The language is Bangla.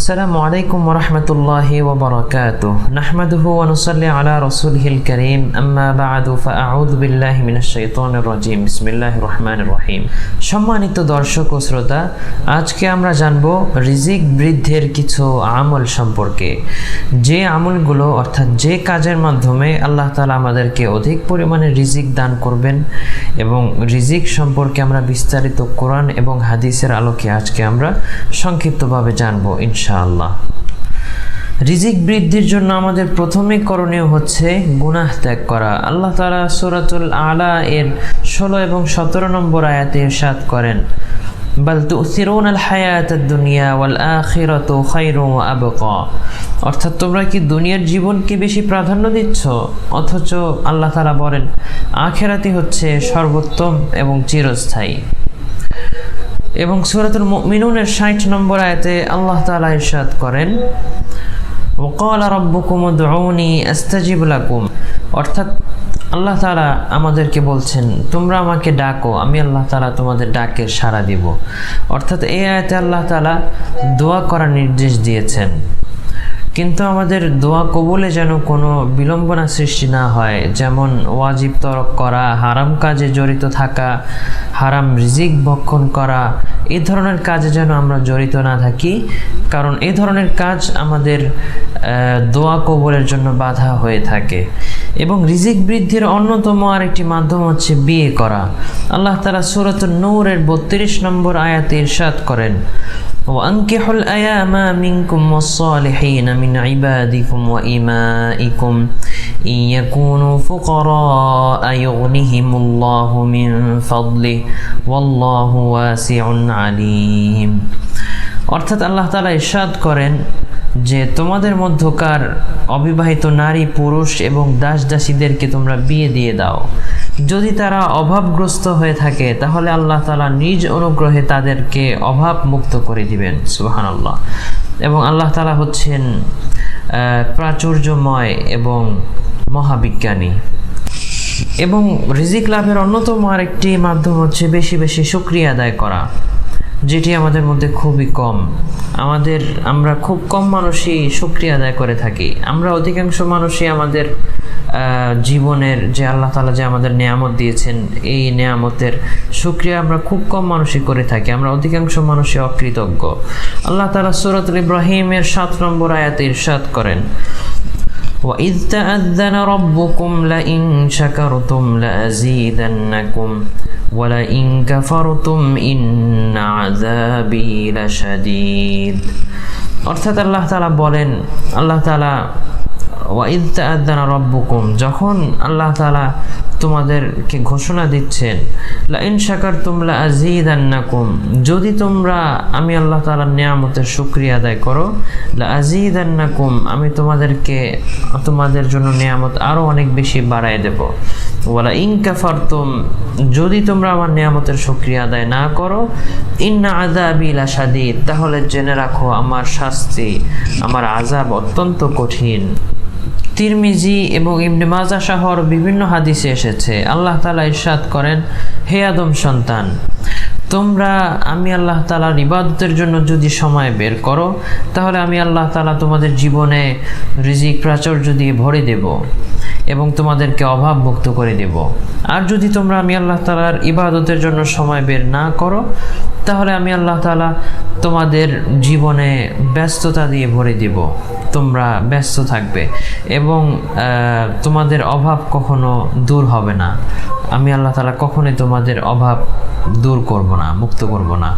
السلام عليكم ورحمة الله وبركاته نحمده ونصلي على رسوله الكريم أما بعد فأعوذ بالله من الشيطان الرجيم بسم الله الرحمن الرحيم সম্মানিত দর্শক ও শ্রোতা আজকে আমরা জানব রিজিক বৃদ্ধির কিছু আমল সম্পর্কে যে আমলগুলো অর্থাৎ যে কাজের মাধ্যমে আল্লাহ তালা আমাদেরকে অধিক পরিমাণে রিজিক দান করবেন এবং রিজিক সম্পর্কে আমরা বিস্তারিত কোরআন এবং হাদিসের আলোকে আজকে আমরা সংক্ষিপ্তভাবে জানব ইনশাআল্লাহ। রিজিক বৃদ্ধির জন্য আমাদের প্রথমে করণীয় হচ্ছে গুনাহ ত্যাগ করা। আল্লাহ তালা সুরাতুল আলা এর ষোলো এবং সতেরো নম্বর আয়াতে ইরশাদ করেন অর্থাৎ তোমরা কি দুনিয়ার জীবনকে বেশি প্রাধান্য দিচ্ছ? অথচ আল্লাহ তালা বলেন আখেরাতি হচ্ছে সর্বোত্তম এবং চিরস্থায়ী। এবং সুরাতুল মিনুনের ষাট নম্বর আয়তে আল্লাহ তালা ইরশাদ করেন ওকাল রব্বুকুম দৌনি আস্তাজিব লাকুম। অর্থাৎ আল্লাহ তালা আমাদেরকে বলছেন, তোমরা আমাকে ডাকো, আমি আল্লাহ তালা তোমাদের ডাকের সাড়া দিব। অর্থাৎ এই আয়তে আল্লাহ তালা দোয়া করার নির্দেশ দিয়েছেন। কিন্তু আমাদের দোয়া কবুলে যেন কোনো বিলম্বনা সৃষ্টি না হয়। যেমন ওয়াজিব তরক করা, হারাম কাজে জড়িত থাকা, হারাম রিজিক ভক্ষণ করা এই ধরনের কাজে যেন আমরা জড়িত না থাকি। কারণ এ ধরনের কাজ আমাদের দোয়া কবুলের জন্য বাধা হয়ে থাকে। এবং রিজিক বৃদ্ধির অন্যতম আরেকটি মাধ্যম হচ্ছে বিয়ে করা। আল্লাহ তালা সুরত নৌরের বত্রিশ নম্বর আয়াতে ইরশাদ করেন وأنكحوا الأيام منكم والصالحين من عبادكم وإمائكم إن يكونوا فقراء يغنهم الله من فضله والله واسع عليم অর্থাৎ আল্লাহ তালা ইরশাদ করেন যে তোমাদের মধ্যকার অবিবাহিত নারী পুরুষ এবং দাস দাসীদেরকে তোমরা বিয়ে দিয়ে দাও যদি তারা অভাবগ্রস্ত হয়ে থাকে, তাহলে আল্লাহ তালা নিজ অনুগ্রহে তাদেরকে অভাব মুক্ত করে দিবেন সুবাহান আল্লাহ এবং আল্লাহ তালা হচ্ছেন প্রাচুর্যময় এবং মহাবিজ্ঞানী। এবং রিজিক লাভের অন্যতম আরেকটি মাধ্যম হচ্ছে বেশি বেশি সুক্রিয়া আদায় করা। যেটি আমাদের মধ্যে খুবই কম আমাদের আমরা খুব কম মানুষই সুক্রিয়া আদায় করে থাকি আমরা অধিকাংশ মানুষই আমাদের জীবনের যে আল্লাহ তালা যে আমাদের নিয়ামত দিয়েছেন এই নিয়ামতের সুক্রিয়া আমরা খুব কম মানুষই করে থাকি আমরা অধিকাংশ মানুষই অকৃতজ্ঞ আল্লাহ তালা সুরতুল ইব্রাহিমের সাত নম্বর আয়াতে ইরশাদ করেন وإذ تأذن ربكم لئن شكرتم لأزيدنكم ولئن كفرتم إن عذابي لشديد অর্থাৎ আল্লাহ তালা বলেন আল্লাহ তালা তাআদ্দানা রব্বুকুম, যখন আল্লাহ তালা তোমাদেরকে ঘোষণা দিচ্ছেন লা ইন শাকারতুম লা আযীদান্নাকুম যদি তোমরা আমি আল্লাহ তাআলার নিয়ামতের শুকরিয়া আদায় করো লা আযীদান্নাকুম আমি তোমাদেরকে, তোমাদের জন্য নিয়ামত আরও অনেক বেশি বাড়ায় দেব। ওয়ালা ইন কাফারতুম, যদি তোমরা আমার নিয়ামতের শুকরিয়া আদায় না করো, ইন্না আযাবি লাশাদীদ, তাহলে জেনে রাখো আমার শাস্তি, আমার আজাব অত্যন্ত কঠিন। তিরমিজি এবং ইবনে মাজা শাহর বিভিন্ন হাদিসে এসেছে। আল্লাহ তালা ইরশাদ করেন, হে আদম সন্তান, তোমরা, আমি আল্লাহ তালার ইবাদতের জন্য যদি সময় বের করো, তাহলে আমি আল্লাহ তালা তোমাদের জীবনে রিজিক, প্রাচুর্য দিয়ে ভরে দেব এবং তোমাদেরকে অভাব মুক্ত করে দেব। আর যদি তোমরা, আমি আল্লাহ তালার ইবাদতের জন্য সময় বের না করো, তাহলে আমি আল্লাহ তালা তোমাদের জীবনে ব্যস্ততা দিয়ে ভরে দিব। তোমরা ব্যস্ত থাকবে এবং তোমাদের অভাব কখনো দূর হবে না। আমি আল্লাহ তালা কখনোই তোমাদের অভাব দূর করব না, মুক্ত করব না।